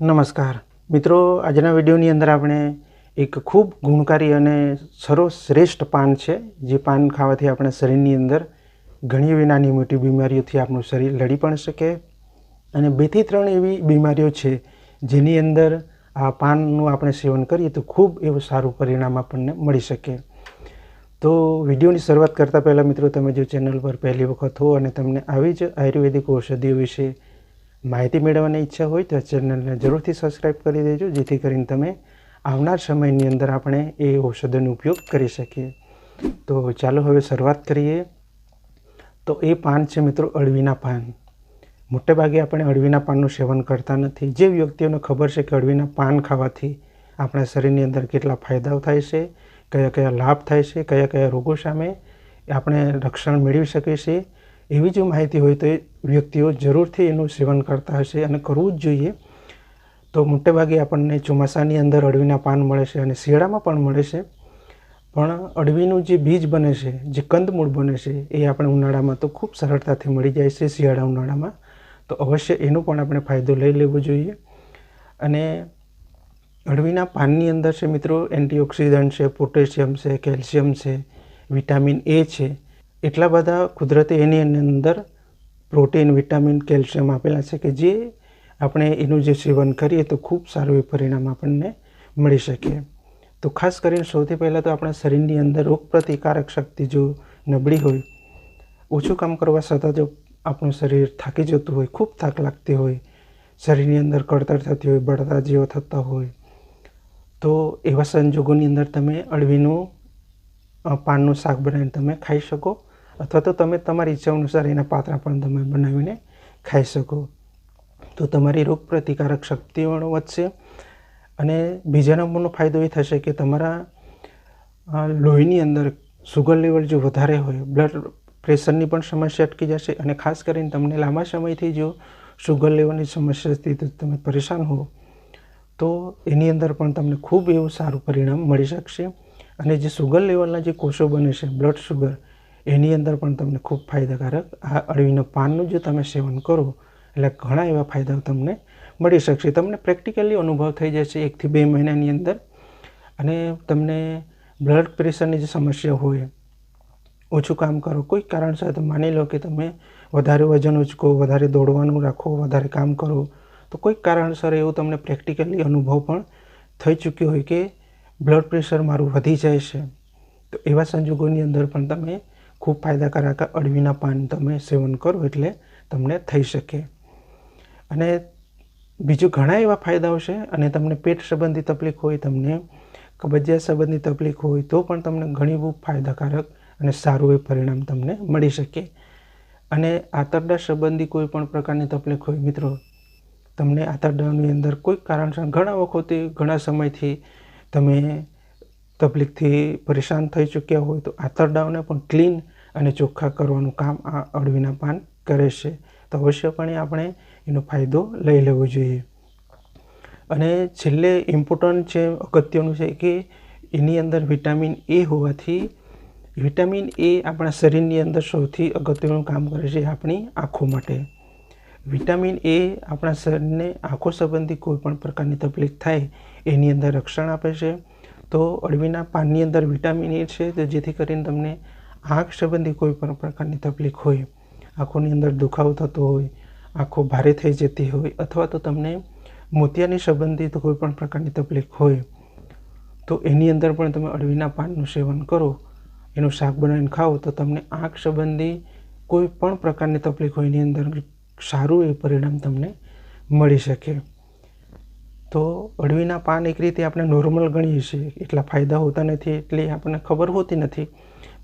નમસ્કાર. મિત્રો, આજના વિડીયોની અંદર આપણે એક ખૂબ ગુણકારી અને સર્વશ્રેષ્ઠ પાન છે. જે પાન ખાવાથી આપણા શરીરની અંદર ઘણી એવી નાની મોટી બીમારીઓથી આપણું શરીર લડી પણ શકે અને બેથી ત્રણ એવી બીમારીઓ છે જેની અંદર આ પાનનું આપણે સેવન કરીએ તો ખૂબ એવું સારું પરિણામ આપણને મળી શકે. તો વિડીયોની શરૂઆત કરતાં પહેલાં મિત્રો, તમે જો ચેનલ પર પહેલી વખત હો અને તમને આવી જ આયુર્વેદિક ઔષધિઓ વિશે માહિતી મેળવવાની ઈચ્છા હોય તો ચેનલને જરૂરથી સબસ્ક્રાઈબ કરી દેજો, જેથી કરીને તમે આવનાર સમયની અંદર આપણે એ ઔષધોનો ઉપયોગ કરી શકીએ. તો ચાલો હવે શરૂઆત કરીએ. તો એ પાન છે મિત્રો અળવીના પાન. મોટેભાગે આપણે અળવીના પાનનું સેવન કરતા નથી. જે વ્યક્તિઓને ખબર છે કે અળવીના પાન ખાવાથી આપણા શરીરની અંદર કેટલા ફાયદાઓ થાય છે, કયા કયા લાભ થાય છે, કયા કયા રોગો સામે આપણે રક્ષણ મેળવી શકીએ છીએ એવી જો માહિતી હોય તો એ વ્યક્તિઓ જરૂરથી એનું સેવન કરતા હશે અને કરવું જ જોઈએ. તો મોટેભાગે આપણને ચોમાસાની અંદર અળવીના પાન મળે છે અને શિયાળામાં પણ મળે છે. પણ અળવીનું જે બીજ બને છે, જે કંદમૂળ બને છે, એ આપણે ઉનાળામાં તો ખૂબ સરળતાથી મળી જાય છે શિયાળા ઉનાળામાં. તો અવશ્ય એનો પણ આપણે ફાયદો લઈ લેવો જોઈએ. અને અળવીના પાનની અંદર છે મિત્રો, એન્ટીઓક્સિડન્ટ છે, પોટેશિયમ છે, કેલ્શિયમ છે, વિટામિન એ છે. એટલા બધા કુદરતી એની અંદર પ્રોટીન, વિટામિન, કેલ્શિયમ આપેલા છે કે જે આપણે એનું જે સેવન કરીએ તો ખૂબ સારું એ પરિણામ આપણને મળી શકે. તો ખાસ કરીને સૌથી પહેલાં તો આપણા શરીરની અંદર રોગ પ્રતિકારક શક્તિ જો નબળી હોય, ઓછું કામ કરવા છતાં જો આપણું શરીર થાકી જતું હોય, ખૂબ થાક લાગતી હોય, શરીરની અંદર કળતર થતી હોય બળતા જેવા થતા હોય, તો એવા સંજોગોની અંદર તમે અળવીનું પાનનું શાક બનાવીને તમે ખાઈ શકો. અથવા તો તમે તમારી ઈચ્છા અનુસાર એના પાત્રા પણ તમે બનાવીને ખાઈ શકો. તો તમારી રોગ પ્રતિકારક શક્તિ પણ વધશે અને બીજા નંબરનો ફાયદો એ થશે કે તમારા લોહીની અંદર સુગર લેવલ જો વધારે હોય બ્લડ પ્રેશરની પણ સમસ્યા અટકી જશે અને ખાસ કરીને તમને લાંબા સમયથી જો સુગર લેવલની સમસ્યાથી તમે પરેશાન હો તો એની અંદર પણ તમને ખૂબ એવું સારું પરિણામ મળી શકશે. અને જે સુગર લેવલના જે કોષો બને છે બ્લડ સુગર એની અંદર પણ તમને ખૂબ ફાયદાકારક આ અળવીના પાનનું જો તમે સેવન કરો, એટલે ઘણા એવા ફાયદાઓ તમને મળી શકશે. તમને પ્રેક્ટિકલી અનુભવ થઈ જશે એકથી બે મહિનાની અંદર. અને તમને બ્લડ પ્રેશરની જે સમસ્યા હોય, ઓછું કામ કરો. કોઈ કારણસર માની લો કે તમે વધારે વજન ઉચકો, વધારે દોડવાનું રાખો, વધારે કામ કરો, તો કોઈક કારણસર એવું તમને પ્રેક્ટિકલી અનુભવ પણ થઈ ચૂક્યો હોય કે બ્લડ પ્રેશર મારું વધી જાય છે. તો એવા સંજોગોની અંદર પણ તમે ખૂબ ફાયદાકારક અળવીના પાન તમે સેવન કરો એટલે તમને થઈ શકે. અને બીજું ઘણા એવા ફાયદાઓ છે અને તમને પેટ સંબંધી તકલીફ હોય, તમને કબજિયાત સંબંધી તકલીફ હોય, તો પણ તમને ઘણી બહુ ફાયદાકારક અને સારું એ પરિણામ તમને મળી શકે. અને આંતરડા સંબંધી કોઈ પણ પ્રકારની તકલીફ હોય, મિત્રો, તમને આંતરડાની અંદર કોઈ કારણસર ઘણા વખતથી ઘણા સમયથી તમે તકલીફથી પરેશાન થઈ ચૂક્યા હોય તો આંતરડાઓને પણ ક્લીન અને ચોખ્ખા કરવાનું કામ આ અળવીના પાન કરે છે. તો અવશ્યપણે આપણે એનો ફાયદો લઈ લેવો જોઈએ. અને છેલ્લે ઇમ્પોર્ટન્ટ છે, અગત્યનું છે કે એની અંદર વિટામિન એ હોવાથી વિટામિન એ આપણા શરીરની અંદર સૌથી અગત્યનું કામ કરે છે આપણી આંખો માટે. વિટામિન એ આપણા શરીરને આંખો સંબંધી કોઈપણ પ્રકારની તકલીફ થાય એની અંદર રક્ષણ આપે છે. તો અળવીના પાનની અંદર વિટામિન એ છે, તો જેથી કરીને તમને આંખ સંબંધી કોઈ પણ પ્રકારની તકલીફ હોય, આંખોની અંદર દુખાવો થતો હોય, આંખો ભારે થઈ જતી હોય અથવા તો તમને મોતિયાની સંબંધિત કોઈ પણ પ્રકારની તકલીફ હોય, તો એની અંદર પણ તમે અળવીના પાનનું સેવન કરો, એનું શાક બનાવીને ખાઓ, તો તમને આંખ સંબંધી કોઈ પણ પ્રકારની તકલીફ હોય, એની અંદર સારું એ પરિણામ તમને મળી શકે. તો અળવીના પાન એક રીતે આપણે નોર્મલ ગણીએ છીએ, એટલા ફાયદા હોતા નથી, એટલી આપણને ખબર હોતી નથી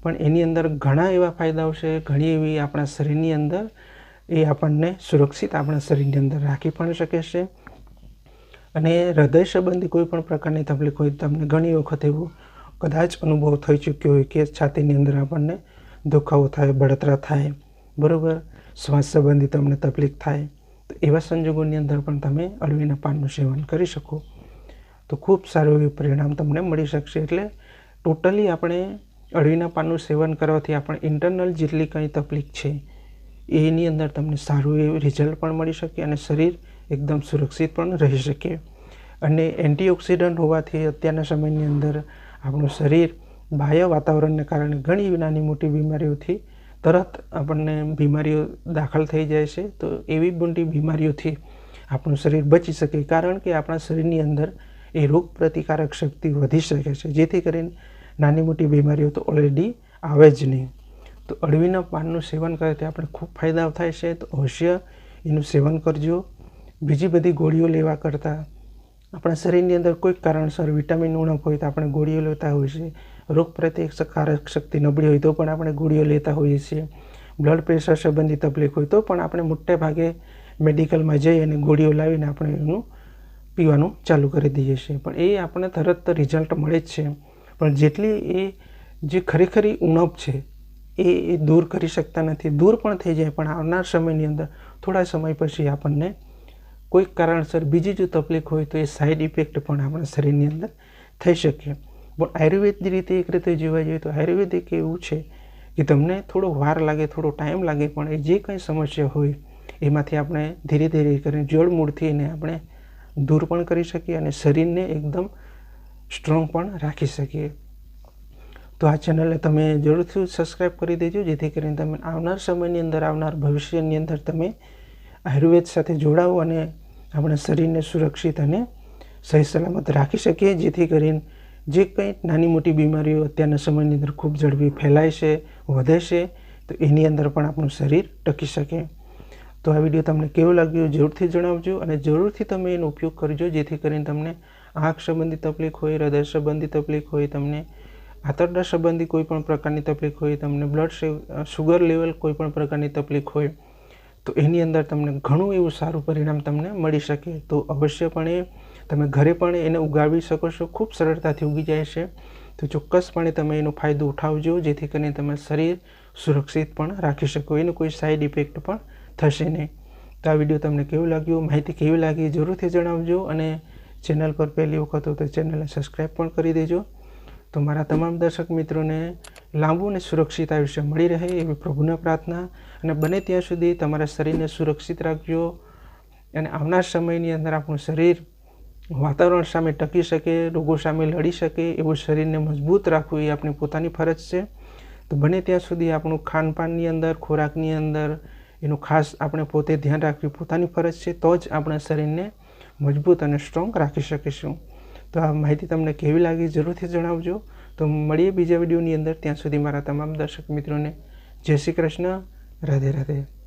પણ એની અંદર ઘણા એવા ફાયદાઓ છે. ઘણી એવી આપણા શરીરની અંદર એ આપણને સુરક્ષિત આપણા શરીરની અંદર રાખી પણ શકે છે. અને હૃદય સંબંધી કોઈ પણ પ્રકારની તકલીફ હોય, તમને ઘણી વખત એવું કદાચ અનુભવ થઈ ચૂક્યો હોય કે છાતીની અંદર આપણને દુખાવો થાય, બળતરા થાય, બરાબર? શ્વાસ સંબંધી તમને તકલીફ થાય, તો એવા સંજોગોની અંદર પણ તમે અળવીના પાનનું સેવન કરી શકો. તો ખૂબ સારું એવું પરિણામ તમને મળી શકશે. એટલે ટોટલી આપણે અળવીના પાનનું સેવન કરવાથી આપણે ઇન્ટરનલ જેટલી કંઈ તકલીફ છે, એની અંદર તમને સારું એવું રિઝલ્ટ પણ મળી શકે અને શરીર એકદમ સુરક્ષિત પણ રહી શકે. અને એન્ટીઓક્સિડન્ટ હોવાથી અત્યારના સમયની અંદર આપણું શરીર બાહ્ય વાતાવરણને કારણે ઘણી નાની મોટી બીમારીઓથી તરત આપણને બીમારીઓ દાખલ થઈ જાય છે. તો એવી મોટી બીમારીઓથી આપણું શરીર બચી શકે, કારણ કે આપણા શરીરની અંદર એ રોગ પ્રતિકારક શક્તિ વધી શકે છે. જેથી કરીને નાની મોટી બીમારીઓ તો ઓલરેડી આવે જ નહીં. તો અળવીના પાનનું સેવન કરવાથી આપણે ખૂબ ફાયદા થાય છે. તો અવશ્ય એનું સેવન કરજો. બીજી બધી ગોળીઓ લેવા કરતાં આપણા શરીરની અંદર કોઈક કારણસર વિટામિન ઉણપ હોય તો આપણે ગોળીઓ લેતા હોઈએ છીએ. રોગ પ્રતિકારક શક્તિ નબળી હોય તો પણ આપણે ગોળીઓ લેતા હોઈએ છીએ. બ્લડ પ્રેશર સંબંધી તકલીફ હોય તો પણ આપણે મોટે ભાગે મેડિકલમાં જઈ અને ગોળીઓ લાવીને આપણે એનું પીવાનું ચાલુ કરી દઈએ છીએ. પણ એ આપણને તરત રિઝલ્ટ મળે જ છે. પણ જેટલી એ જે ખરેખરી ઉણપ છે, એ દૂર કરી શકતા નથી. દૂર પણ થઈ જાય, પણ આવનાર સમયની અંદર થોડા સમય પછી આપણને કોઈક કારણસર બીજી જો તકલીફ હોય તો એ સાઈડ ઇફેક્ટ પણ આપણા શરીરની અંદર થઈ શકે. પણ આયુર્વેદની રીતે એક રીતે જોવા જઈએ તો આયુર્વેદ એક એવું છે કે તમને થોડો વાર લાગે, થોડો ટાઈમ લાગે, પણ એ જે કંઈ સમસ્યા હોય એમાંથી આપણે ધીરે ધીરે કરીને જળમૂળથી એને આપણે દૂર પણ કરી શકીએ અને શરીરને એકદમ સ્ટ્રોંગ પણ રાખી શકીએ. તો આ ચેનલને તમે જરૂરથી સબસ્ક્રાઈબ કરી દેજો, જેથી કરીને તમે આવનાર સમયની અંદર, આવનાર ભવિષ્યની અંદર તમે આયુર્વેદ સાથે જોડાઓ અને આપણા શરીરને સુરક્ષિત અને સહી સલામત રાખી શકીએ, જેથી કરીને જે કંઈ નાની મોટી બીમારીઓ અત્યારના સમયની અંદર ખૂબ ઝડપી ફેલાય છે, વધે છે, તો એની અંદર પણ આપણું શરીર ટકી શકે. તો આ વીડિયો તમને કેવો લાગ્યો જરૂરથી જણાવજો અને જરૂરથી તમે એનો ઉપયોગ કરજો, જેથી કરીને તમને આંખ સંબંધી તકલીફ હોય, હૃદય સંબંધી તકલીફ હોય, તમને આંતરડા સંબંધી કોઈ પણ પ્રકારની તકલીફ હોય, તમને બ્લડ શુગર લેવલ કોઈ પણ પ્રકારની તકલીફ હોય, તો એની અંદર તમને ઘણું એવું સારું પરિણામ તમને મળી શકે. તો અવશ્યપણે તમે ઘરે પણ એને ઉગાવી શકો છો, ખૂબ સરળતાથી ઉગી જાય છે. તો ચોક્કસપણે તમે એનો ફાયદો ઉઠાવજો, જેથી કરીને તમે શરીર સુરક્ષિત પણ રાખી શકો, એનું કોઈ સાઈડ ઇફેક્ટ પણ થશે નહીં. તો આ વીડિયો તમને કેવું લાગ્યું, માહિતી કેવી લાગી જરૂરથી જણાવજો અને ચેનલ પર પહેલી વખત હોય તો ચેનલને સબસ્ક્રાઈબ પણ કરી દેજો. તો મારા તમામ દર્શક મિત્રોને લાંબુ અને સુરક્ષિત આયુષ્ય મળી રહે એવી પ્રભુના પ્રાર્થના. અને બને ત્યાં સુધી તમારા શરીરને સુરક્ષિત રાખજો. અને આવનાર સમયની અંદર આપણું શરીર વાતાવરણ સામે ટકી શકે, રોગો સામે લડી શકે, એવું શરીરને મજબૂત રાખવું એ આપણી પોતાની ફરજ છે. તો બને ત્યાં સુધી આપણું ખાનપાનની અંદર, ખોરાકની અંદર એનું ખાસ આપણે પોતે ધ્યાન રાખવી પોતાની ફરજ છે. તો જ આપણા શરીરને મજબૂત અને સ્ટ્રોંગ રાખી શકીશું. તો આ માહિતી તમને કેવી લાગી જરૂરથી જણાવજો. તો મળીએ બીજા વિડીયોની અંદર. ત્યાં સુધી મારા તમામ દર્શક મિત્રોને જય શ્રી કૃષ્ણ. રાધે રાધે.